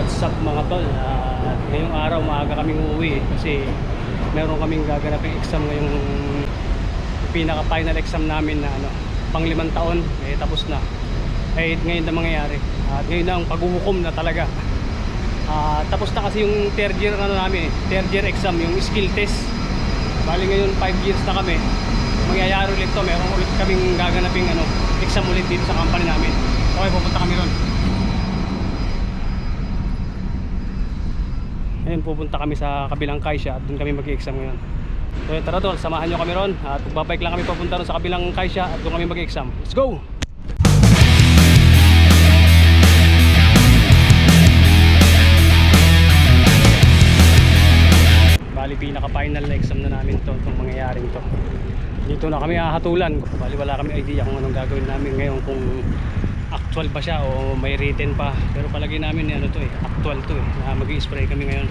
what's up mga tol? Ah, ngayong araw maaga kaming uuwi kasi meron kaming gaganaping exam ngayong pinaka final exam namin na ano, pang limang taon, eh tapos na. Eh ngayon na mangyayari. At ngayon na ang paghuhukom na talaga. Ah, tapos na kasi yung third year ano namin, eh, third year exam, yung skill test. Bali ngayon 5 years na kami. Mangyayari ulit to, meron ulit kaming gaganaping ano, exam ulit dito sa company namin. Okay, pupunta kami ron. Ngayon pupunta kami sa kabilang Kaisha at doon kami mag-exam ngayon. So yun, tara tol, samahan nyo kami ron at magbabike lang kami papunta sa kabilang Kaisha at doon kami mag-exam. Let's go! Bali pinaka-final na exam na namin to, itong mangyayaring to. Dito na kami hahatulan. Bali wala kami idea kung anong gagawin namin ngayon kung actual pa siya o may written pa. Pero palagi namin ano to eh, actual to eh. Na mag-i-spray kami ngayon.1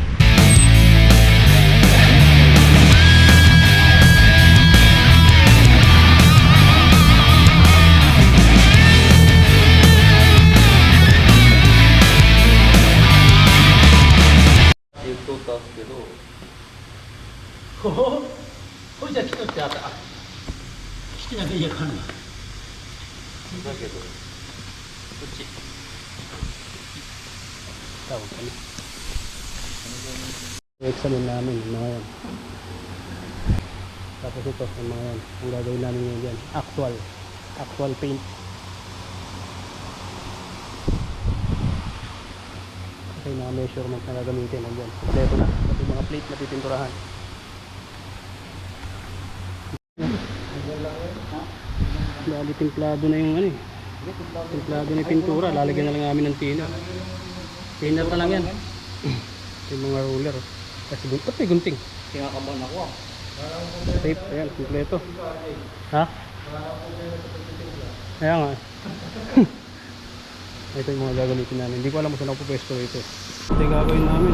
とったんですけど、ほほほいじゃ来とってあったあ来てなきゃいいやかんないだけど、 kutsi. Tawag ka na. I-examine namin yung mga yan. Tapos ito, yung mga yan. Ang gagawin namin ngayon dyan. Actual. Actual paint. Okay, mga measurement na gagamitin. Andyan. Kompleto na. Pati mga plate na pipinturahan. Lali templado na yung ano eh. Timplado na pintura. Lalagyan na lang namin ng tina. Thinner na lang yan. Ito yung mga ruler. oh. Kasi gun Ba't may gunting? Kinakabahan ako ah. Tape. Ayan, kompleto. Ha? Kaya nga. Ito yung mga gagamitin namin. Hindi ko alam kung saan ako pwesto ito. Ito yung gagawin namin.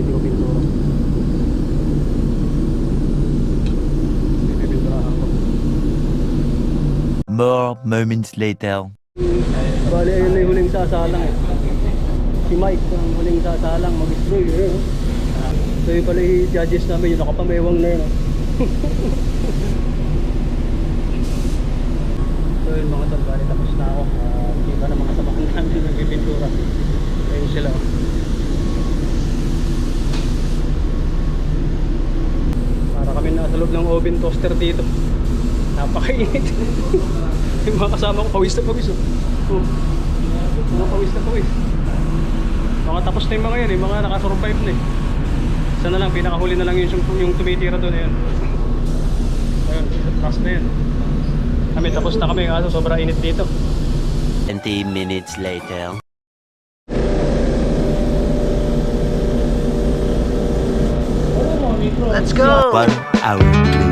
Ko pintura. Ko. More moments later. Bali, ayun na yung huling sasalang eh. Si Mike, ang huling sasalang mag-spray eh. So yun pala yung judges namin, yung nakapamewang na yun. oh. so yun mga tol, bali tapos na ako. Uh, kita ng mga samahan namin ng pipintura. Ayun sila. oh. Para kami nasa loob ng oven toaster dito. Napakainit. yung mga kasama ko, pawis na pawis. Oh. Oh. Mga pawis na pawis. Mga tapos na yung mga yan, yung mga nakasurvive na eh. Isa na lang, pinakahuli na lang yung, yung tumitira doon. Ayun. Ayun, taas na yan. Kami tapos na kami, kaso sobrang init dito. 20 minutes later. Let's go! One outly.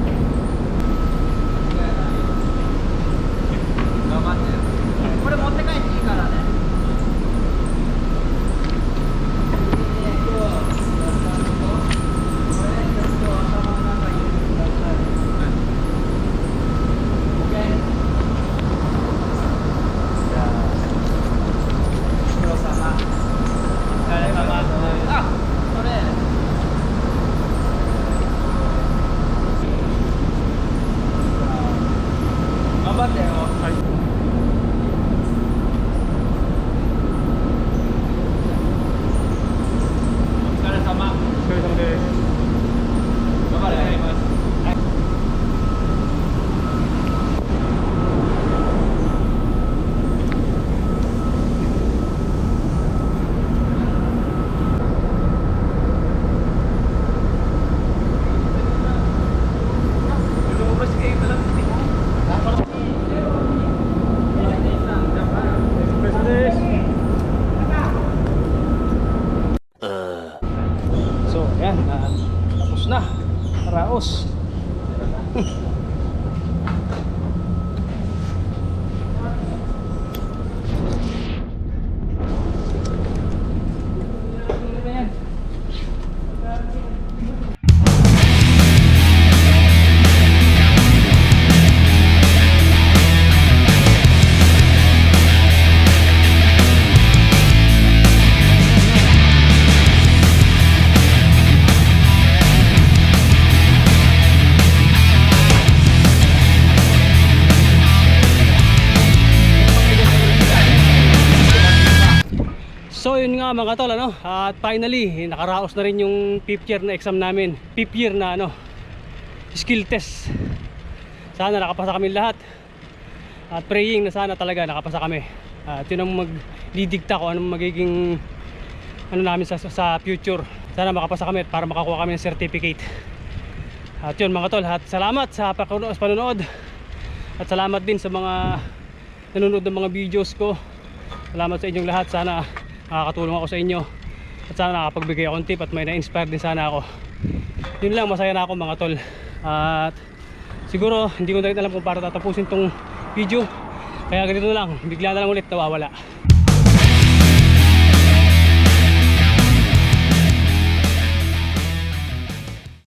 na. Raos. Nga mga tol ano? At finally nakaraos na rin yung fifth year na exam namin. Fifth year na ano? Skill test. Sana nakapasa kami lahat. At praying na sana talaga nakapasa kami. At yun ang magdidikta ko anong magiging ano namin sa, sa future. Sana makapasa kami para makakuha kami ng certificate. At yun mga tol at salamat sa panonood at salamat din sa mga nanonood ng mga videos ko. Salamat sa inyong lahat. Sana nakakatulong ako sa inyo. At sana nakapagbigay ako ng tip at may na-inspire din sana ako. Yun lang masaya na ako mga tol. At siguro hindi ko na rin alam kung para tatapusin tong video. Kaya ganito na lang bigla na lang ulit nawawala